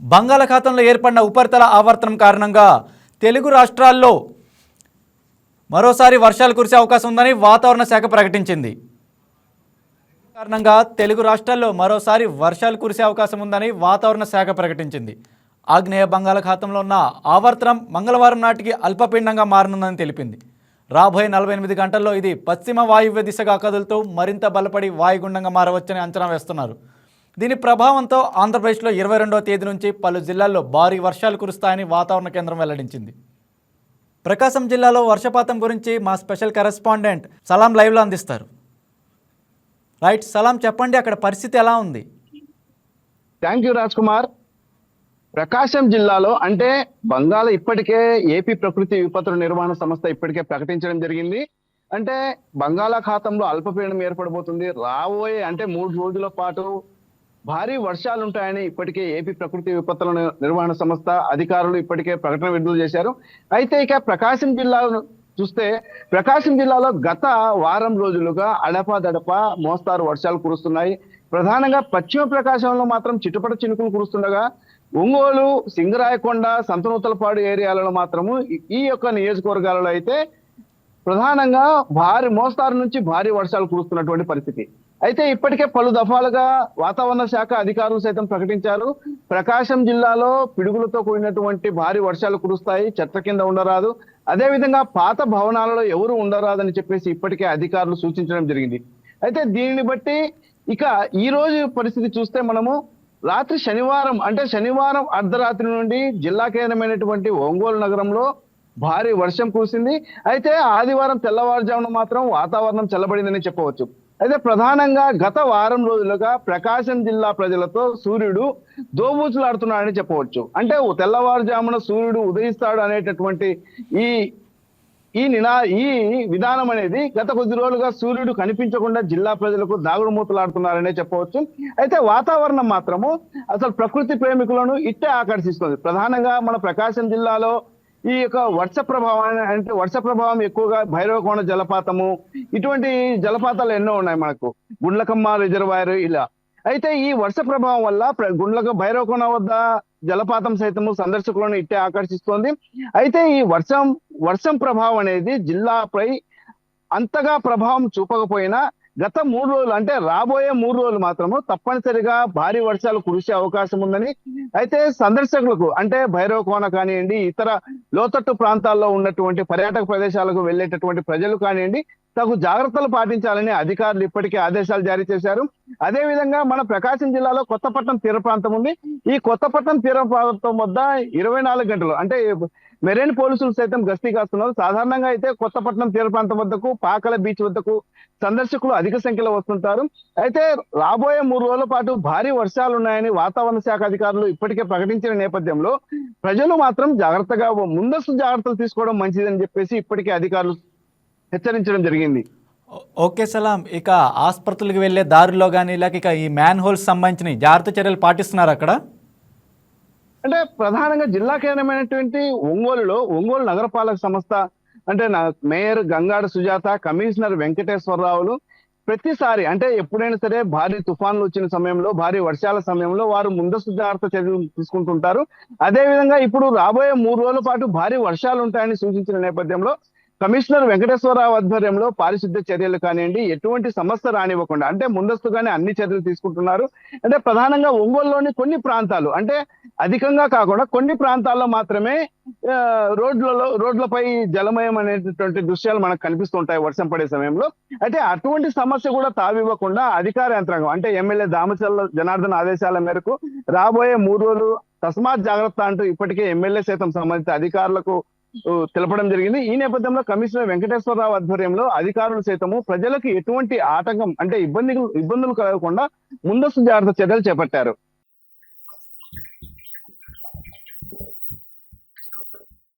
బంగాళాఖాతంలో ఏర్పడిన ఉపరితల ఆవర్తనం కారణంగా తెలుగు రాష్ట్రాల్లో మరోసారి వర్షాలు కురిసే అవకాశం ఉందని వాతావరణ శాఖ ప్రకటించింది. కారణంగా తెలుగు రాష్ట్రాల్లో మరోసారి వర్షాలు కురిసే అవకాశం ఉందని వాతావరణ శాఖ ప్రకటించింది. ఆగ్నేయ బంగాళాఖాతంలో ఉన్న ఆవర్తనం మంగళవారం నాటికి అల్పపీండంగా మారనుందని తెలిపింది. రాబోయే నలభై ఎనిమిది గంటల్లో ఇది పశ్చిమ వాయువ్య దిశగా కదులుతూ మరింత బలపడి వాయుగుండంగా మారవచ్చని అంచనా వేస్తున్నారు. దీని ప్రభావంతో ఆంధ్రప్రదేశ్లో ఇరవై రెండవ తేదీ నుంచి పలు జిల్లాల్లో భారీ వర్షాలు కురుస్తాయని వాతావరణ కేంద్రం వెల్లడించింది. ప్రకాశం జిల్లాలో వర్షపాతం గురించి మా స్పెషల్ కరెస్పాండెంట్ సలాం లైవ్లో అందిస్తారు. రైట్ సలాం చెప్పండి అక్కడ పరిస్థితి ఎలా ఉంది? థ్యాంక్ యూ రాజ్ కుమార్ ప్రకాశం జిల్లాలో అంటే బంగాళ ఇప్పటికే ఏపీ ప్రకృతి విపత్తుల నిర్వహణ సంస్థ ఇప్పటికే ప్రకటించడం జరిగింది. అంటే బంగాళాఖాతంలో అల్పపీడనం ఏర్పడబోతుంది. రాబోయే అంటే మూడు రోజుల పాటు భారీ వర్షాలు ఉంటాయని ఇప్పటికే ఏపీ ప్రకృతి విపత్తుల నిర్వహణ సంస్థ అధికారులు ఇప్పటికే ప్రకటన విడుదల చేశారు. అయితే ఇక ప్రకాశం జిల్లాను చూస్తే ప్రకాశం జిల్లాలో గత వారం రోజులుగా అడపదడప మోస్తారు వర్షాలు కురుస్తున్నాయి. ప్రధానంగా పశ్చిమ ప్రకాశంలో మాత్రం చిటుపట చినుకులు కురుస్తుండగా ఒంగోలు సింగరాయకొండ సంతనూతలపాడు ఏరియాలలో మాత్రము ఈ- ఈ యొక్క నియోజకవర్గాలలో అయితే ప్రధానంగా భారీ మోస్తారు నుంచి భారీ వర్షాలు కురుస్తున్నటువంటి పరిస్థితి. అయితే ఇప్పటికే పలు దఫాలుగా వాతావరణ శాఖ అధికారులు సైతం ప్రకటించారు. ప్రకాశం జిల్లాలో పిడుగులతో కూడినటువంటి భారీ వర్షాలు కురుస్తాయి. చెట్ల కింద ఉండరాదు. అదే విధంగా పాత భవనాలలో ఎవరు ఉండరాదని చెప్పేసి ఇప్పటికే అధికారులు సూచించడం జరిగింది. అయితే దీనిని బట్టి ఇక ఈ రోజు పరిస్థితి చూస్తే మనము రాత్రి శనివారం అంటే శనివారం అర్ధరాత్రి నుండి జిల్లా కేంద్రమైనటువంటి ఒంగోలు నగరంలో భారీ వర్షం కురిసింది. అయితే ఆదివారం తెల్లవారుజామున మాత్రం వాతావరణం చల్లబడిందని చెప్పవచ్చు. అయితే ప్రధానంగా గత వారం రోజులుగా ప్రకాశం జిల్లా ప్రజలతో సూర్యుడు దోబూచులాడుతున్నాడని చెప్పవచ్చు. అంటే తెల్లవారుజామున సూర్యుడు ఉదయిస్తాడు అనేటటువంటి ఈ ఈ నినా ఈ విధానం అనేది గత కొద్ది రోజులుగా సూర్యుడు కనిపించకుండా జిల్లా ప్రజలకు దాగుడు మూతలాడుతున్నారనే చెప్పవచ్చు. అయితే వాతావరణం మాత్రము అసలు ప్రకృతి ప్రేమికులను ఇట్టే ఆకర్షిస్తుంది. ప్రధానంగా మన ప్రకాశం జిల్లాలో ఈ యొక్క వర్ష ప్రభావం అంటే వర్ష ప్రభావం ఎక్కువగా భైరవకోణ జలపాతము ఇటువంటి జలపాతాలు ఎన్నో ఉన్నాయి మనకు. గుండ్లకమ్మ రిజర్వాయర్ ఇలా. అయితే ఈ వర్ష ప్రభావం వల్ల ప్ర- గుండ్లక భైరవకోణ వద్ద జలపాతం సైతము సందర్శకులను ఇట్టే ఆకర్షిస్తోంది. అయితే ఈ వర్షం వర్షం ప్రభావం అనేది జిల్లాపై అంతగా ప్రభావం చూపకపోయినా గత మూడు రోజులు అంటే రాబోయే మూడు రోజులు మాత్రము తప్పనిసరిగా భారీ వర్షాలు కురిసే అవకాశం ఉందని అయితే సందర్శకులకు అంటే భైరవ కోన కానివ్వండి ఇతర లోతట్టు ప్రాంతాల్లో ఉన్నటువంటి పర్యాటక ప్రదేశాలకు వెళ్ళేటటువంటి ప్రజలు కానివ్వండి తగు జాగ్రత్తలు పాటించాలని అధికారులు ఇప్పటికే ఆదేశాలు జారీ చేశారు. అదే విధంగా మన ప్రకాశం జిల్లాలో కొత్తపట్నం తీర ప్రాంతం ఉంది. ఈ కొత్తపట్నం తీర ప్రాంతం వద్ద ఇరవై నాలుగు గంటలు అంటే మెరైన్ పోలీసులు సైతం గస్తీ కాస్తున్నారు. సాధారణంగా అయితే కొత్తపట్నం తీర ప్రాంతం వద్దకు పాకల బీచ్ వద్దకు సందర్శకులు అధిక సంఖ్యలో వస్తుంటారు. అయితే రాబోయే మూడు రోజుల పాటు భారీ వర్షాలు ఉన్నాయని వాతావరణ శాఖ అధికారులు ఇప్పటికే ప్రకటించిన నేపథ్యంలో ప్రజలు మాత్రం జాగ్రత్తగా ముందస్తు జాగ్రత్తలు తీసుకోవడం మంచిదని చెప్పేసి ఇప్పటికే అధికారులు హెచ్చరించడం జరిగింది. ఓకే సలాం. ఇక ఆసుపత్రులకు వెళ్ళే దారిలో కానీ లేక ఇక ఈ మ్యాన్ హోల్స్ సంబంధించిన జాగ్రత్త చర్యలు పాటిస్తున్నారు అక్కడ? అంటే ప్రధానంగా జిల్లా కేంద్రమైనటువంటి ఒంగోలులో ఒంగోలు నగరపాలక సంస్థ అంటే మేయర్ గంగాడ సుజాత కమిషనర్ వెంకటేశ్వరరావులు ప్రతిసారి అంటే ఎప్పుడైనా సరే భారీ తుఫాన్లు వచ్చిన సమయంలో భారీ వర్షాల సమయంలో వారు ముందస్తు జాగ్రత్త చర్యలు తీసుకుంటుంటారు. అదే విధంగా ఇప్పుడు రాబోయే మూడు రోజుల పాటు భారీ వర్షాలు ఉంటాయని సూచించిన నేపథ్యంలో కమిషనర్ వెంకటేశ్వరరావు ఆధ్వర్యంలో పారిశుద్ధ్య చర్యలు కానివ్వండి ఎటువంటి సమస్య రానివ్వకుండా అంటే ముందస్తుగానే అన్ని చర్యలు తీసుకుంటున్నారు. అంటే ప్రధానంగా ఒంగోలులోని కొన్ని ప్రాంతాలు అంటే అధికంగా కాకుండా కొన్ని ప్రాంతాల్లో మాత్రమే రోడ్లలో రోడ్లపై జలమయం అనేటటువంటి దృశ్యాలు మనకు కనిపిస్తుంటాయి వర్షం పడే సమయంలో. అయితే అటువంటి సమస్య కూడా తావివ్వకుండా అధికార యంత్రాంగం అంటే ఎమ్మెల్యే దామచల్ల జనార్దన్ ఆదేశాల మేరకు రాబోయే మూడు రోజులు తస్మాత్ జాగ్రత్త అంటూ ఇప్పటికే ఎమ్మెల్యే సైతం సంబంధిత అధికారులకు తెలపడం జరిగింది. ఈ నేపథ్యంలో కమిషనర్ వెంకటేశ్వరరావు ఆధ్వర్యంలో అధికారులు సైతము ప్రజలకు ఎటువంటి ఆటంకం అంటే ఇబ్బంది ఇబ్బందులు కలగకుండా ముందస్తు జాగ్రత్త చర్యలు చేపట్టారు.